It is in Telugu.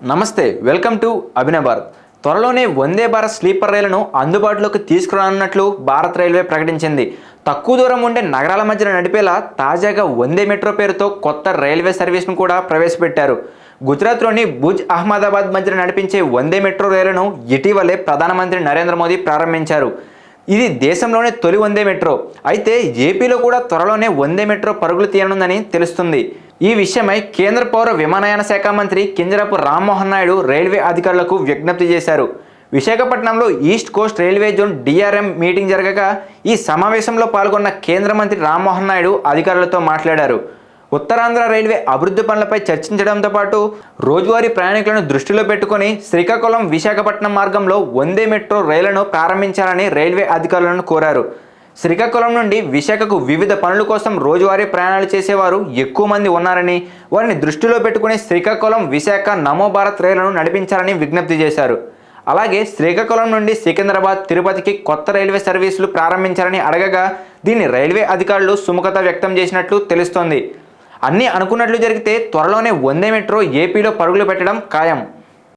నమస్తే వెల్కమ్ టు అభినవ్ భారత్. త్వరలోనే వందే భారత్ స్లీపర్ రైళ్ళను అందుబాటులోకి తీసుకురానున్నట్లు భారత్ రైల్వే ప్రకటించింది. తక్కువ దూరం ఉండే నగరాల మధ్యన నడిపేలా తాజాగా వందే మెట్రో పేరుతో కొత్త రైల్వే సర్వీస్ను కూడా ప్రవేశపెట్టారు. గుజరాత్లోని భుజ్ అహ్మదాబాద్ మధ్యన నడిపించే వందే మెట్రో రైలును ఇటీవలే ప్రధానమంత్రి నరేంద్ర మోదీ ప్రారంభించారు. ఇది దేశంలోనే తొలి వందే మెట్రో. అయితే ఏపీలో కూడా త్వరలోనే వందే మెట్రో పరుగులు తీయనుందని తెలుస్తుంది. ఈ విషయమై కేంద్ర పౌర విమానయాన శాఖ మంత్రి కింజరపు రామ్మోహన్ నాయుడు రైల్వే అధికారులకు విజ్ఞప్తి చేశారు. విశాఖపట్నంలో east coast railway zone DRM meeting జరగగా ఈ సమావేశంలో పాల్గొన్న కేంద్ర మంత్రి రామ్మోహన్ నాయుడు అధికారులతో మాట్లాడారు. ఉత్తరాంధ్ర రైల్వే అభివృద్ధి పనులపై చర్చించడంతో పాటు రోజువారీ ప్రయాణికులను దృష్టిలో పెట్టుకొని శ్రీకాకుళం విశాఖపట్నం మార్గంలో వందే మెట్రో రైళ్ళను ప్రారంభించాలని రైల్వే అధికారులను కోరారు. శ్రీకాకుళం నుండి విశాఖకు వివిధ పనుల కోసం రోజువారీ ప్రయాణాలు చేసేవారు ఎక్కువ మంది ఉన్నారని వారిని దృష్టిలో పెట్టుకుని శ్రీకాకుళం విశాఖ నమో భారత్ రైళ్ళను నడిపించాలని విజ్ఞప్తి చేశారు. అలాగే శ్రీకాకుళం నుండి సికింద్రాబాద్ తిరుపతికి కొత్త రైల్వే సర్వీసులు ప్రారంభించాలని అడగగా దీన్ని రైల్వే అధికారులు సుముఖత వ్యక్తం చేసినట్లు తెలుస్తోంది. అన్నీ అనుకున్నట్లు జరిగితే త్వరలోనే వందే మెట్రో ఏపీలో పరుగులు పెట్టడం ఖాయం.